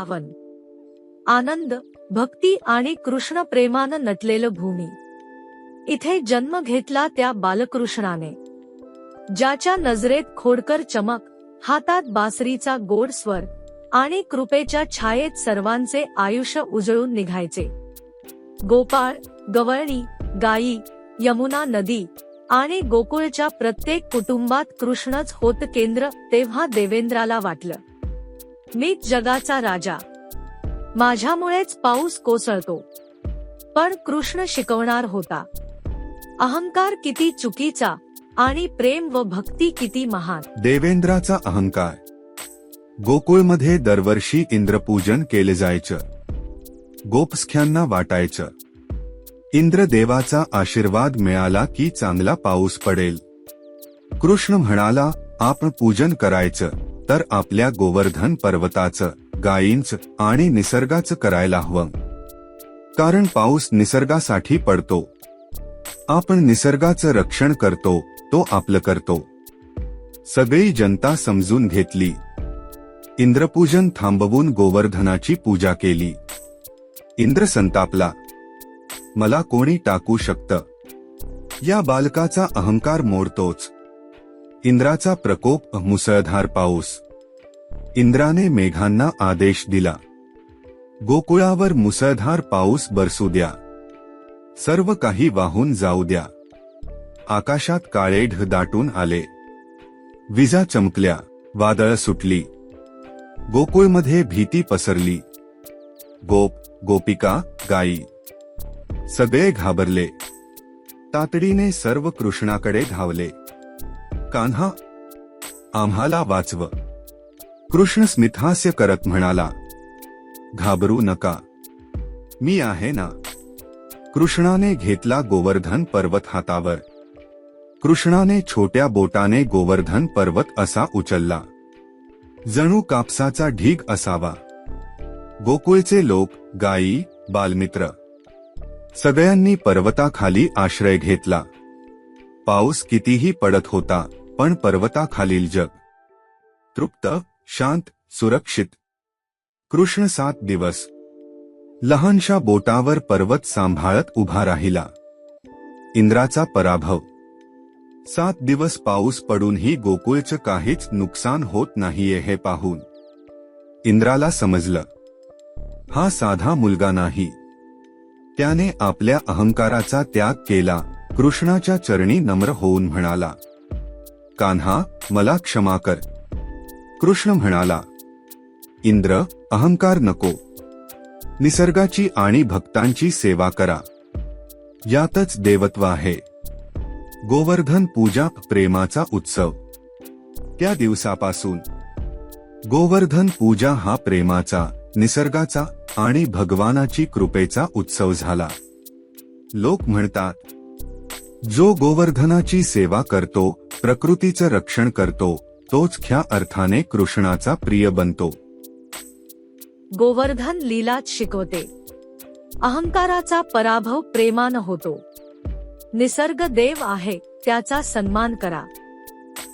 वृंदावन. आनंद भक्ती आणि कृष्ण प्रेमानं नटलेलं भूमी. इथे जन्म घेतला त्या बालकृष्णाने. ज्याच्या नजरेत खोडकर चमक हातात बासरीचा गोड स्वर आणि कृपेच्या छायेत सर्वांचे आयुष्य उजळून निघायचे. गोपाळ गवळणी गायी यमुना नदी आणि गोकुळच्या प्रत्येक कुटुंबात कृष्णच होत केंद्र तेव्हा देवेंद्राला वाटलं. मीच जगाचा राजा. माझ्यामुळेच पाऊस कोसळतो. पण कृष्ण शिकवणार होता. अहंकार किती चुकीचा आणि प्रेम व भक्ती किती महान. देवेंद्राचा अहंकार. गोकुळमध्ये दरवर्षी इंद्रपूजन केले जायचं. गोपस्ख्यांना वाटायचं. इंद्रदेवाचा आशीर्वाद मिळाला की चांगला पाऊस पडेल. कृष्ण म्हणाला आपण पूजन करायचं. तर आपल्या गोवर्धन पर्वताचं गायींच आणि निसर्गाचं करायला हवं. कारण पाऊस निसर्गासाठी पडतो. आपण निसर्गाचं रक्षण करतो तो आपलं करतो. सगळी जनता समजून घेतली. इंद्रपूजन थांबवून गोवर्धनाची पूजा केली. इंद्र संतापला. मला कोणी टाकू शकतं? या बालकाचा अहंकार मोडतोच. इंद्राचा प्रकोप मुसळधार पाऊस. इंद्राने मेघांना आदेश दिला. गोकुळावर मुसळधार पाऊस बरसू द्या. सर्व काही वाहून जाऊ द्या. आकाशात काळे ढ दाटून आले. विजा चमकल्या वादळ सुटली. गोकुळमध्ये भीती पसरली. गोप गोपिका गायी. सगळे घाबरले. तातडीने सर्व कृष्णाकडे धावले. कान्हा आम्हाला वाचव. कृष्ण स्मितहास्य करत म्हणाला घाबरू नका. मी आहे ना. कृष्णाने घेतला गोवर्धन पर्वत हातावर. कृष्णाने छोट्या बोटाने गोवर्धन पर्वत असा उचलला. जणू कापसाचा ढीग असावा. गोकुळचे लोक गायी बालमित्र. सगळ्यांनी पर्वताखाली आश्रय घेतला. पाऊस कितीही पडत होता. पण पर्वताखालील जग. तृप्त शांत सुरक्षित. कृष्ण सात दिवस. लहानशा बोटावर पर्वत सांभाळत उभा राहिला. इंद्राचा पराभव. सात दिवस पाऊस पडूनही गोकुळचं काहीच नुकसान होत नाहीये हे पाहून. इंद्राला समजलं. हा साधा मुलगा नाही. त्याने आपल्या अहंकाराचा त्याग केला. कृष्णाच्या चरणी नम्र होऊन म्हणाला कान्हा मला क्षमा कर. कृष्ण म्हणाला इंद्र अहंकार नको. निसर्गाची आणि भक्तांची सेवा करा. यातच देवत्व आहे. गोवर्धन पूजा प्रेमाचा उत्सव. त्या दिवसापासून गोवर्धन पूजा हा प्रेमाचा निसर्गाचा आणि भगवानाची कृपेचा उत्सव झाला. लोक म्हणतात जो गोवर्धनाची सेवा करतो प्रकृतीचं रक्षण करतो तोच ख्या अर्थाने कृष्णाचा प्रिय बनतो. गोवर्धन लीलाच शिकवते. अहंकाराचा पराभव प्रेमानं होतो. निसर्ग देव आहे त्याचा सन्मान करा.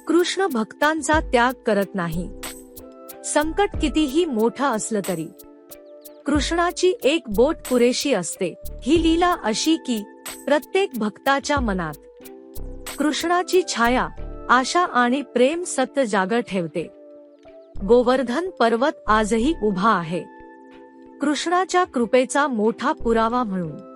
कृष्ण भक्तांचा त्याग करत नाही. संकट कितीही मोठं असलं तरी. कृष्णाची एक बोट पुरेशी असते ही लीला अशी की प्रत्येक भक्ताच्या मनात. कृष्णाची छाया आशा आणि प्रेम सत्य जागर ठेवते. गोवर्धन पर्वत आजही उभा आहे. कृष्णाच्या कृपेचा मोठा पुरावा म्हणून.